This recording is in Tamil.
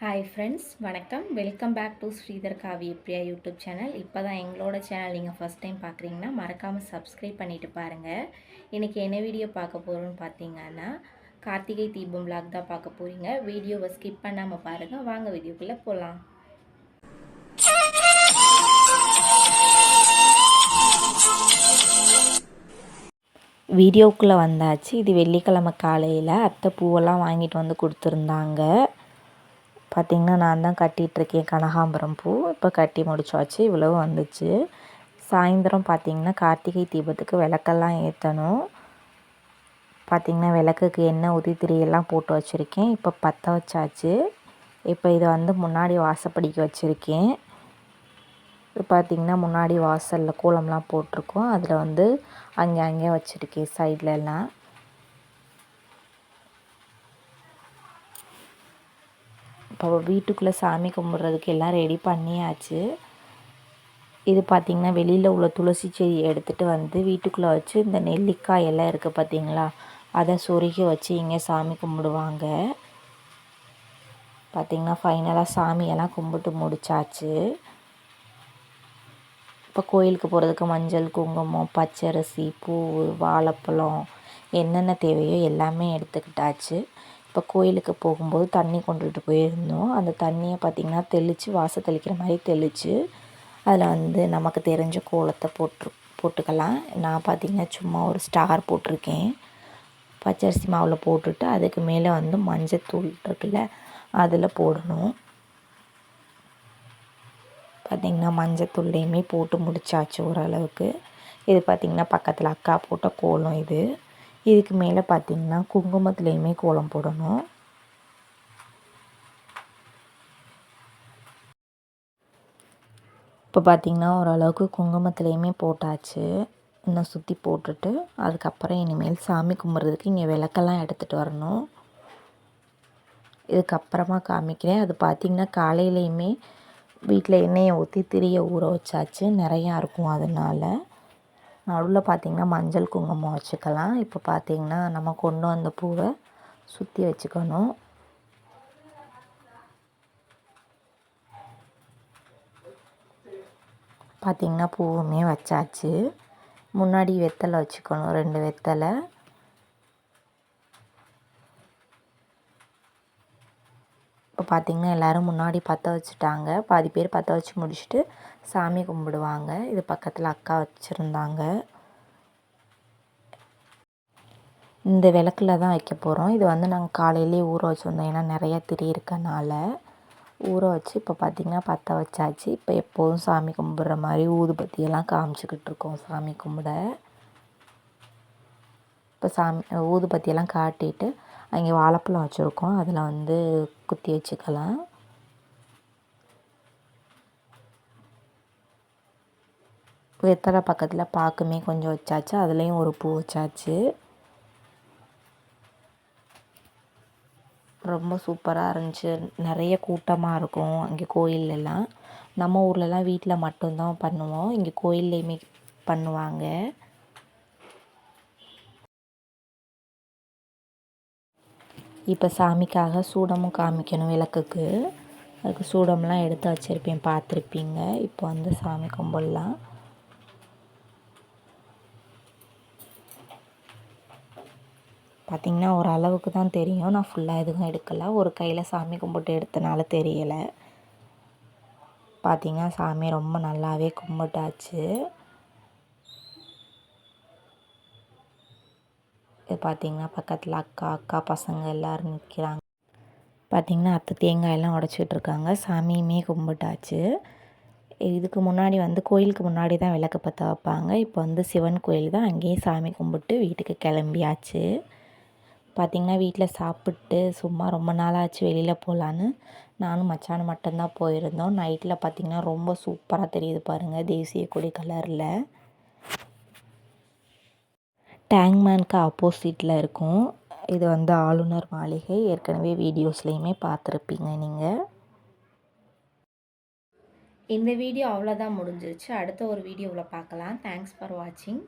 ஹாய் ஃப்ரெண்ட்ஸ் வணக்கம். Welcome back to Sridhar Kavi Priya YouTube channel. இப்போ தான் எங்களோட சேனல் நீங்கள் ஃபஸ்ட் டைம் பார்க்குறீங்கன்னா மறக்காமல் சப்ஸ்கிரைப் பண்ணிவிட்டு பாருங்கள் இன்றைக்கி என்ன வீடியோ பார்க்க போகிறோன்னு பார்த்தீங்கன்னா கார்த்திகை தீபம் விளாக் தான் பார்க்க போகிறீங்க வீடியோவை ஸ்கிப் பண்ணாமல் பாருங்கள் வாங்க வீடியோக்குள்ளே போகலாம் வீடியோக்குள்ளே வந்தாச்சு. இது வெள்ளிக்கிழமை காலையில் அத்தை பூவெல்லாம் வாங்கிட்டு வந்து கொடுத்துருந்தாங்க. பார்த்திங்கன்னா நான் தான் கட்டிகிட்ருக்கேன் கனகாம்பரம் பூ. இப்போ கட்டி முடிச்சாச்சு. இவ்வளவு வந்துச்சு. சாயந்தரம் பார்த்திங்கன்னா கார்த்திகை தீபத்துக்கு விளக்கெல்லாம் ஏற்றணும் பார்த்திங்கன்னா விளக்குக்கு எண்ணெய் ஊற்றி திரியெல்லாம் போட்டு வச்சுருக்கேன். இப்போ பற்ற வச்சாச்சு. இப்போ இதை வந்து முன்னாடி வாசப்படிக்க வச்சுருக்கேன். பார்த்திங்கன்னா முன்னாடி வாசலில் கோலம்லாம் போட்டிருக்கோம். அதில் வந்து அங்கே அங்கே வச்சுருக்கேன் சைட்லலாம் இப்போ வீட்டுக்குள்ளே சாமி கும்பிட்றதுக்கு எல்லாம் ரெடி பண்ணியாச்சு. இது பார்த்திங்கன்னா வெளியில் உள்ள துளசி செடியை எடுத்துகிட்டு வந்து வீட்டுக்குள்ளே வச்சு இந்த நெல்லிக்காய் எல்லாம் இருக்குது பார்த்திங்களா? அதை சொருகி வச்சு இங்கே சாமி கும்பிடுவாங்க. பார்த்திங்கன்னா ஃபைனலாக சாமியெல்லாம் கும்பிட்டு முடிச்சாச்சு. இப்போ கோயிலுக்கு போகிறதுக்கு மஞ்சள் குங்குமம் பச்சரிசி பூ வாழைப்பழம் என்னென்ன தேவையோ எல்லாமே எடுத்துக்கிட்டாச்சு. இப்போ கோயிலுக்கு போகும்போது தண்ணி கொண்டுட்டு போயிருந்தோம். அந்த தண்ணியை பார்த்திங்கன்னா தெளித்து வாசல் தெளிக்கிற மாதிரி தெளித்து அதில் வந்து நமக்கு தெரிஞ்ச கோலத்தை போட்டு போட்டுக்கலாம். நான் பார்த்திங்கன்னா சும்மா ஒரு ஸ்டார் போட்டிருக்கேன். பச்சரிசி மாவில் போட்டுட்டு அதுக்கு மேலே வந்து மஞ்சத்தூள் இருக்குல்ல அதில் போடணும். பார்த்திங்கன்னா மஞ்சத்தூள்லேயுமே போட்டு முடிச்சாச்சு ஓரளவுக்கு. இது பார்த்திங்கன்னா பக்கத்தில் அக்கா போட்ட கோலம் இது. இதுக்கு மேலே பார்த்திங்கன்னா குங்குமத்துலேயுமே கோலம் போடணும். இப்போ பார்த்திங்கன்னா ஓரளவுக்கு குங்குமத்துலேயுமே போட்டாச்சு. இன்னும் சுற்றி போட்டுட்டு அதுக்கப்புறம் இனிமேல் சாமி கும்பிட்றதுக்கு இங்கே விளக்கெல்லாம் எடுத்துகிட்டு வரணும். இதுக்கப்புறமா காமிக்கிறேன். அது பார்த்திங்கன்னா காலையிலையுமே வீட்டில் எண்ணெயை ஊற்றி திரிய ஊற வச்சாச்சு. நிறையா இருக்கும் அதனால். நடுவில் பார்த்திங்கன்னா மஞ்சள் குங்குமம் வச்சுக்கலாம். இப்போ பார்த்திங்கன்னா நம்ம கொண்டு வந்த பூவை சுற்றி வச்சுக்கணும். பார்த்திங்கன்னா பூவுமே வச்சாச்சு. முன்னாடி வெத்தலை வச்சுக்கணும் ரெண்டு வெத்தலை. இப்போ பார்த்திங்கன்னா எல்லோரும் முன்னாடி பற்ற வச்சுட்டாங்க. பாதி பேர் பற்ற வச்சு முடிச்சுட்டு சாமி கும்பிடுவாங்க. இது பக்கத்தில் அக்கா வச்சுருந்தாங்க. இந்த விளக்கில் தான் வைக்க போகிறோம் இது வந்து நாங்கள் காலையிலே ஊற வச்சுருந்தோம். ஏன்னா நிறையா திரி இருக்கனால ஊற வச்சு இப்போ பார்த்திங்கன்னா பற்ற வச்சாச்சு. இப்போ எப்போதும் சாமி கும்பிட்ற மாதிரி ஊதுபத்தியெல்லாம் காமிச்சிக்கிட்டு இருக்கோம் சாமி கும்பிட. இப்போ சாமி ஊதுபத்தியெல்லாம் காட்டிட்டு அங்கே வாழைப்பழம் வச்சுருக்கோம். அதில் வந்து குத்தி வச்சுக்கலாம். வெத்தலை பக்கத்தில் பாக்குமே கொஞ்சம் வச்சாச்சு. அதுலேயும் ஒரு பூ வச்சாச்சு. ரொம்ப சூப்பராக இருந்துச்சு. நிறைய கூட்டமாக இருக்கும் அங்கே கோயிலெலாம் நம்ம ஊர்லலாம் வீட்டில் மட்டும்தான் பண்ணுவோம். இங்கே கோயில்லையுமே பண்ணுவாங்க. இப்போ சாமிக்காக சூடமும் காமிக்கணும் விளக்குக்கு. அதுக்கு சூடம்லாம் எடுத்து வச்சுருப்பேன் பார்த்துருப்பீங்க. இப்போ வந்து சாமி கும்பிட்லாம். பார்த்திங்கன்னா ஒரு அளவுக்கு தான் தெரியும். நான் ஃபுல்லாக எதுவும் எடுக்கலை. ஒரு கையில் சாமி கும்பிட்டு எடுத்தனால தெரியலை. பார்த்திங்கன்னா சாமி ரொம்ப நல்லாவே கும்பிட்டாச்சு. இது பார்த்திங்கன்னா பக்கத்தில் அக்கா அக்கா பசங்க எல்லோரும் நிற்கிறாங்க பார்த்திங்கன்னா அத்தை தேங்காயெல்லாம் உடச்சிட்ருக்காங்க சாமியுமே கும்பிட்டாச்சு. இதுக்கு முன்னாடி வந்து கோயிலுக்கு முன்னாடி தான் விளக்கு பற்ற வைப்பாங்க. இப்போ வந்து சிவன் கோயில் தான். அங்கேயும் சாமி கும்பிட்டு வீட்டுக்கு கிளம்பியாச்சு. பார்த்திங்கன்னா வீட்டில் சாப்பிட்டு சும்மா ரொம்ப நாளாச்சு வெளியில் போகலான்னு நானும் மச்சான் மட்டும்தான் போயிருந்தோம். நைட்டில் பார்த்திங்கன்னா ரொம்ப சூப்பராக தெரியுது பாருங்கள் தேசிய கொடி கலரில் டேங்மேனுக்கு ஆப்போசிட்டில் இருக்கும். இது வந்து ஆளுநர் மாளிகை. ஏற்கனவே வீடியோஸ்லேயுமே பார்த்துருப்பீங்க நீங்கள் இந்த வீடியோ அவ்வளோதான் முடிஞ்சிருச்சு. அடுத்த ஒரு வீடியோவில் பார்க்கலாம். தேங்க்ஸ் ஃபார் வாட்சிங்